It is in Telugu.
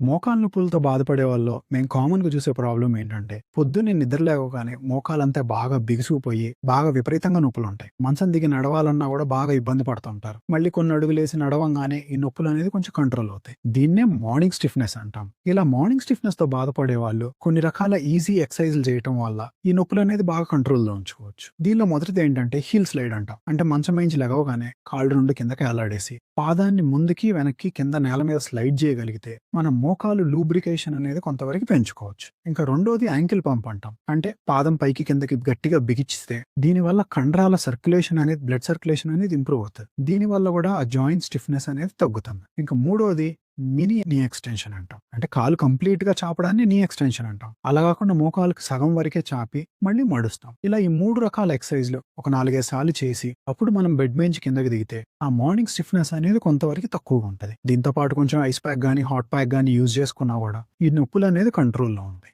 మోకాలు నొప్పులతో బాధపడే వాళ్ళు మేము కామన్గా చూసే ప్రాబ్లం ఏంటంటే పొద్దున్నే నిద్ర లేవగానే మోకాలంతా బాగా బిగుసుకుపోయి బాగా విపరీతంగా నొప్పులు ఉంటాయి. మంచం దిగి నడవాలన్నా కూడా బాగా ఇబ్బంది పడుతుంటారు మళ్ళీ కొన్ని అడుగులేసి నడవంగానే ఈ నొప్పులు అనేది కొంచెం కంట్రోల్ అవుతాయి. దీన్నే మార్నింగ్ స్టిఫ్నెస్ అంటాం. ఇలా మార్నింగ్ స్టిఫ్నెస్తో బాధపడే వాళ్ళు కొన్ని రకాల ఈజీ ఎక్సర్సైజులు చేయటం వల్ల ఈ నొప్పులు అనేది బాగా కంట్రోల్లో ఉంచుకోవచ్చు. దీనిలో మొదటిది ఏంటంటే హీల్ స్లైడ్ అంటాం. అంటే మంచం మించి లెగవగానే కాళ్ళు రెండు కిందకి వేలాడేసి పాదాన్ని ముందుకి వెనక్కి కింద నేల మీద స్లైడ్ చేయగలిగితే మనం మోకాలు లూబ్రికేషన్ అనేది కొంతవరకు పెంచుకోవచ్చు. ఇంకా రెండోది యాంకిల్ పంప్ అంటాం. అంటే పాదం పైకి కిందకి గట్టిగా బిగిస్తే దీనివల్ల కండరాల సర్క్యులేషన్ అనేది బ్లడ్ సర్క్యులేషన్ అనేది ఇంప్రూవ్ అవుతుంది. దీనివల్ల కూడా ఆ జాయింట్ స్టిఫ్నెస్ అనేది తగ్గుతుంది. ఇంకా మూడోది మినీ నీ ఎక్స్టెన్షన్ అంటాం. అంటే కాలు కంప్లీట్గా చాపడాన్ని నీ ఎక్స్టెన్షన్ అంటాం. అలా కాకుండా మోకాలకు సగం వరకే చాపి మళ్ళీ మడుస్తాం. ఇలా ఈ మూడు రకాల ఎక్సర్సైజ్లు ఒక నాలుగైదు సార్లు చేసి అప్పుడు మనం బెడ్ బెంచ్ కిందకి దిగితే ఆ మార్నింగ్ స్టిఫ్నెస్ అనేది కొంతవరకు తక్కువగా ఉంటుంది. దీంతో పాటు కొంచెం ఐస్ ప్యాక్ గానీ హాట్ ప్యాక్ గానీ యూజ్ చేసుకున్నా కూడా ఈ నొప్పులు అనేది కంట్రోల్లో ఉంటాయి.